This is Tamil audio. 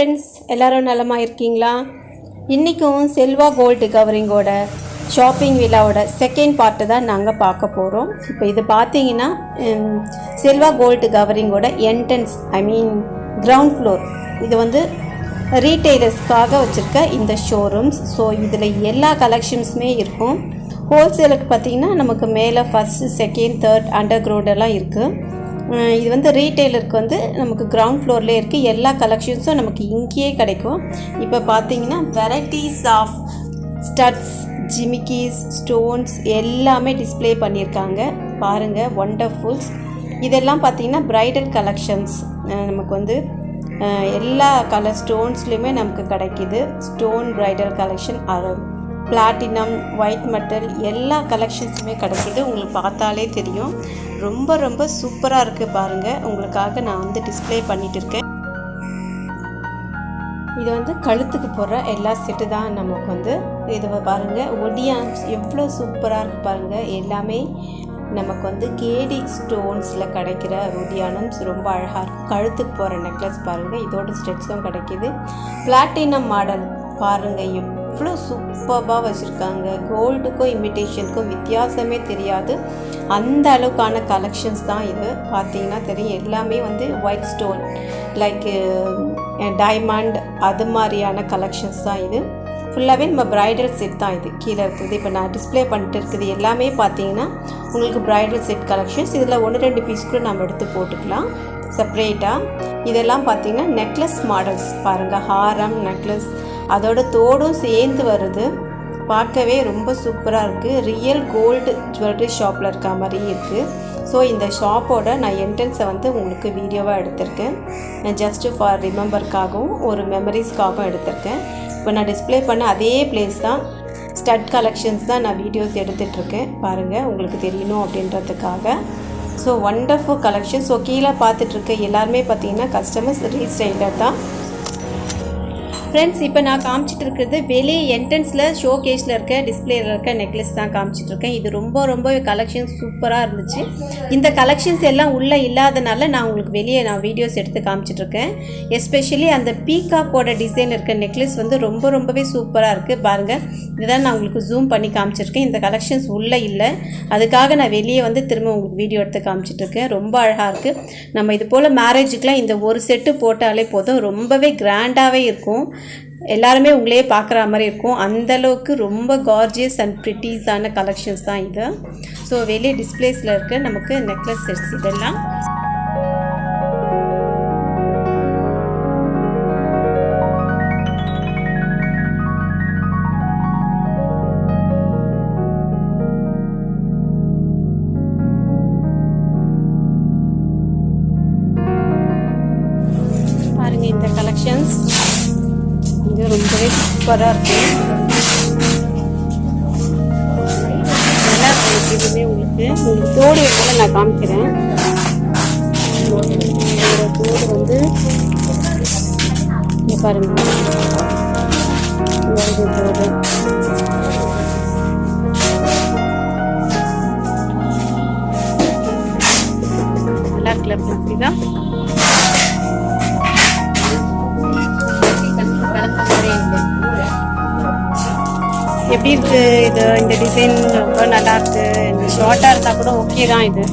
ஃப்ரெண்ட்ஸ் எல்லோரும் நலமா இருக்கீங்களா? இன்றைக்கும் செல்வா கோல்டு கவரிங்கோட ஷாப்பிங் விழாவோட செகண்ட் பார்ட்டு தான் நாங்கள் பார்க்க போகிறோம் இப்போ இது பார்த்தீங்கன்னா Selva gold கவரிங்கோட entrance I mean ground floor இது வந்து ரீட்டைலர்ஸ்க்காக வச்சுருக்க இந்த ஷோரூம்ஸ் ஸோ இதில் எல்லா கலெக்ஷன்ஸுமே இருக்கும். ஹோல்சேலுக்கு பார்த்தீங்கன்னா நமக்கு மேலே ஃபஸ்ட்டு செகண்ட் தேர்ட் அண்டர் கிரவுண்டெல்லாம் இருக்குது இது வந்து ரீட்டெயிலருக்கு வந்து நமக்கு கிரவுண்ட் ஃப்ளோர்லேயே இருக்குது எல்லா கலெக்ஷன்ஸும் நமக்கு இங்கேயே கிடைக்கும். இப்போ பார்த்தீங்கன்னா வெரைட்டிஸ் ஆஃப் ஸ்டட்ஸ் ஜிமிக்கீஸ் ஸ்டோன்ஸ் எல்லாமே டிஸ்ப்ளே பண்ணியிருக்காங்க. பாருங்கள் ஒண்டர்ஃபுல்ஸ் இதெல்லாம் பார்த்தீங்கன்னா ப்ரைடல் கலெக்ஷன்ஸ் நமக்கு வந்து எல்லா கலர் ஸ்டோன்ஸ்லேயுமே நமக்கு கிடைக்கிது. Stone bridal collection platinum white metal எல்லா கலெக்ஷன்ஸுமே கிடைக்கிது. உங்களுக்கு பார்த்தாலே தெரியும். ரொம்ப ரொம்ப சூப்பராக இருக்குது பாருங்கள் உங்களுக்காக நான் வந்து டிஸ்பிளே பண்ணிகிட்டு இருக்கேன். இது வந்து கழுத்துக்கு போடுற எல்லா செட்டு தான் நமக்கு வந்து. இது பாருங்கள் ஒடியான்ஸ் எவ்வளோ சூப்பராக இருக்குது பாருங்கள் எல்லாமே நமக்கு வந்து கேடி ஸ்டோன்ஸில் கிடைக்கிற ஒடியானம்ஸ் ரொம்ப அழகாக இருக்குது கழுத்துக்கு போகிற நெக்லஸ் பாருங்கள் இதோட ஸ்டெட்ஸும் கிடைக்கிது. பிளாட்டினம் மாடல் பாருங்கள் அவ்வளோ சூப்பராக வச்சுருக்காங்க. கோல்டுக்கும் இமிட்டேஷனுக்கும் வித்தியாசமே தெரியாது. அந்த அளவுக்கான கலெக்ஷன்ஸ் தான் இது. பார்த்தீங்கன்னா தெரியும். எல்லாமே வந்து ஒயிட் ஸ்டோன் லைக் டைமண்ட் அது மாதிரியான கலெக்ஷன்ஸ் தான் இது. ஃபுல்லாகவே நம்ம ப்ரைடல் செட் தான் இது. கீழே இருக்குது. இப்போ நான் டிஸ்ப்ளே பண்ணிட்டு இருக்குது. எல்லாமே பார்த்தீங்கன்னா உங்களுக்கு ப்ரைடல் செட் கலெக்ஷன்ஸ் இதில் ஒன்று ரெண்டு பீஸ் கூட நம்ம எடுத்து போட்டுக்கலாம். செப்ரேட்டாக இதெல்லாம் பார்த்தீங்கன்னா நெக்லஸ் மாடல்ஸ் பாருங்கள் ஹாரம் நெக்லஸ் அதோட தோடும் சேர்ந்து வருது. பார்க்கவே ரொம்ப சூப்பராக இருக்குது ரியல் கோல்டு ஜுவல்லரி ஷாப்பில் இருக்க மாதிரி இருக்குது ஸோ இந்த ஷாப்போட நான் என்ட்ரன்ஸை வந்து உங்களுக்கு வீடியோவாக எடுத்திருக்கேன். ஜஸ்ட்டு ஃபார் ரிமெம்பருக்காகவும் ஒரு மெமரிஸ்க்காகவும் எடுத்திருக்கேன். இப்போ நான் டிஸ்ப்ளே பண்ண அதே பிளேஸ் தான். ஸ்டட் கலெக்ஷன்ஸ் தான் நான் வீடியோஸ் எடுத்துகிட்ருக்கேன் பாருங்கள் உங்களுக்கு தெரியணும் அப்படின்றதுக்காக. ஸோ ஒண்டர்ஃபுல் கலெக்ஷன் ஸோ கீழே பார்த்துட்ருக்க எல்லாருமே பார்த்தீங்கன்னா கஸ்டமர்ஸ் ரீஸ்டைலர் தான். ஃப்ரெண்ட்ஸ் இப்போ நான் காமிச்சிட்டு இருக்கிறது வெளியே என்ட்ரன்ஸில் ஷோ கேஸில் இருக்க டிஸ்பிளேயில் இருக்க நெக்லஸ் தான் காமிச்சிட்டு இருக்கேன். இது ரொம்ப ரொம்ப கலெக்ஷன் சூப்பராக இருந்துச்சு. இந்த கலெக்ஷன்ஸ் எல்லாம் உள்ளே இல்லாதனால நான் உங்களுக்கு வெளியே நான் வீடியோஸ் எடுத்து காமிச்சிட்ருக்கேன் எஸ்பெஷலி அந்த பீகாக்கோட டிசைன் இருக்க நெக்லஸ் வந்து ரொம்ப ரொம்பவே சூப்பராக இருக்குது பாருங்கள் இதுதான் நான் உங்களுக்கு ஜூம் பண்ணி காமிச்சிருக்கேன். இந்த கலெக்ஷன்ஸ் உள்ளே இல்லை. அதுக்காக நான் வெளியே வந்து திரும்ப உங்களுக்கு வீடியோ எடுத்து காமிச்சிட்டு இருக்கேன் ரொம்ப அழகாக இருக்குது நம்ம இது போல் மேரேஜுக்கெலாம் இந்த ஒரு செட்டு போட்டாலே போதும். ரொம்பவே கிராண்டாகவே இருக்கும். எல்லாருமே உங்களையே பார்க்குற மாதிரி இருக்கும். அந்தளவுக்கு ரொம்ப கார்ஜியஸ் அண்ட் ப்ரிட்டிஸான கலெக்ஷன்ஸ் தான் இது. ஸோ வெளியே டிஸ்பிளேஸில் இருக்க நமக்கு நெக்லஸ் செட்ஸ் இதெல்லாம் ஃப்ரெண்ட்ஸ் இது ரொம்பவே சூப்பராக இருக்கும் நல்லா இருக்கு இதுவுமே உங்களுக்கு உங்களுக்கு தோடு வேணாலும் நான் காமிக்கிறேன். இதோட தோடு வந்து இங்க பாருங்க. வருது தோடு நல்லா இருக்குல்ல இதான் எப்படி இருக்கு இது? இந்த டிசைன் ரொம்ப நல்லா இருக்கு. ஷார்ட்டா ஷார்ட்டாக இருந்தால் கூட ஓகே தான் இது.